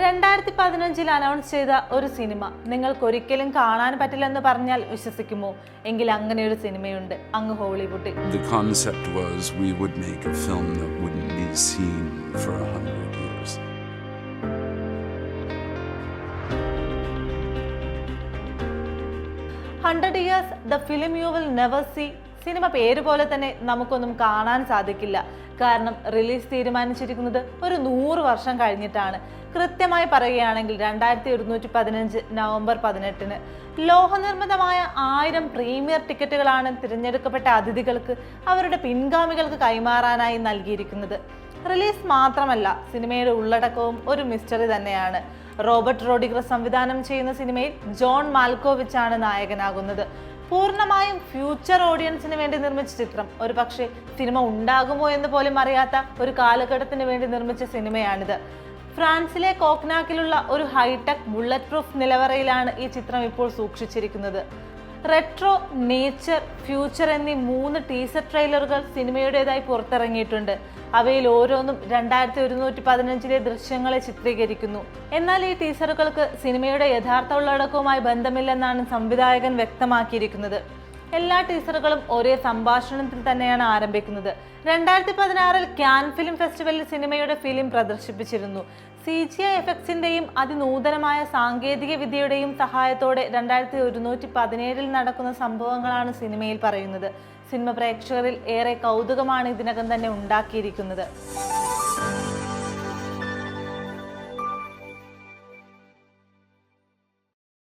രണ്ടായിരത്തി പതിനഞ്ചിൽ അനൗൺസ് ചെയ്ത ഒരു സിനിമ. നിങ്ങൾക്ക് ഒരിക്കലും കാണാൻ പറ്റില്ലെന്ന് പറഞ്ഞാൽ വിശ്വസിക്കുമോ? എങ്കിൽ അങ്ങനെ ഒരു സിനിമയുണ്ട്. അങ്ങ് ഹോളിവുഡിൽ. The concept was we would make a film that wouldn't be seen for a hundred years. Hundred years the film you will never see cinema പേര് പോലെ തന്നെ നമുക്കൊന്നും കാണാൻ സാധിക്കില്ല. കാരണം റിലീസ് തീരുമാനിച്ചിരിക്കുന്നത് ഒരു നൂറ് വർഷം കഴിഞ്ഞിട്ടാണ്. കൃത്യമായി പറയുകയാണെങ്കിൽ രണ്ടായിരത്തി ഒരുന്നൂറ്റി പതിനഞ്ച് നവംബർ പതിനെട്ടിന്. ലോഹനിർമ്മിതമായ ആയിരം പ്രീമിയർ ടിക്കറ്റുകളാണ് തിരഞ്ഞെടുക്കപ്പെട്ട അതിഥികൾക്ക് അവരുടെ പിൻഗാമികൾക്ക് കൈമാറാനായി നൽകിയിരിക്കുന്നത്. റിലീസ് മാത്രമല്ല സിനിമയുടെ ഉള്ളടക്കവും ഒരു മിസ്റ്ററി തന്നെയാണ്. റോബർട്ട് റോഡിഗ്രസ് സംവിധാനം ചെയ്യുന്ന സിനിമയിൽ ജോൺ മാൽക്കോവിച്ചാണ് നായകനാകുന്നത്. പൂർണമായും ഫ്യൂച്ചർ ഓഡിയൻസിന് വേണ്ടി നിർമ്മിച്ച ചിത്രം. ഒരു പക്ഷേ സിനിമ ഉണ്ടാകുമോ എന്ന് പോലും അറിയാത്ത ഒരു കാലഘട്ടത്തിന് വേണ്ടി നിർമ്മിച്ച സിനിമയാണിത്. ഫ്രാൻസിലെ കോക്നാക്കിലുള്ള ഒരു ഹൈടെക് ബുള്ളറ്റ് പ്രൂഫ് നിലവറയിലാണ് ഈ ചിത്രം ഇപ്പോൾ സൂക്ഷിച്ചിരിക്കുന്നത്. റെട്രോ നേച്ചർ ഫ്യൂച്ചർ എന്നീ മൂന്ന് ടീസർ ട്രെയിലറുകൾ സിനിമയുടേതായി പുറത്തിറങ്ങിയിട്ടുണ്ട്. അവയിൽ ഓരോന്നും രണ്ടായിരത്തി ഒരുന്നൂറ്റി പതിനഞ്ചിലെ ദൃശ്യങ്ങളെ ചിത്രീകരിക്കുന്നു. എന്നാൽ ഈ ടീസറുകൾക്ക് സിനിമയുടെ യഥാർത്ഥ ഉള്ളടക്കവുമായി ബന്ധമില്ലെന്നാണ് സംവിധായകൻ വ്യക്തമാക്കിയിരിക്കുന്നത്. എല്ലാ ടീസറുകളും ഒരേ സംഭാഷണത്തിൽ തന്നെയാണ് ആരംഭിക്കുന്നത്. രണ്ടായിരത്തി പതിനാറിൽ ക്യാൻ ഫിലിം ഫെസ്റ്റിവലിൽ സിനിമയുടെ ഫിലിം പ്രദർശിപ്പിച്ചിരുന്നു. സി ജി ഐ എഫക്സിന്റെയും അതിനൂതനമായ സാങ്കേതിക വിദ്യയുടെയും സഹായത്തോടെ രണ്ടായിരത്തി ഒരുന്നൂറ്റി പതിനേഴിൽ നടക്കുന്ന സംഭവങ്ങളാണ് സിനിമയിൽ പറയുന്നത്. സിനിമ പ്രേക്ഷകരിൽ ഏറെ കൗതുകമാണ് ഇതിനകം തന്നെ ഉണ്ടാക്കിയിരിക്കുന്നത്.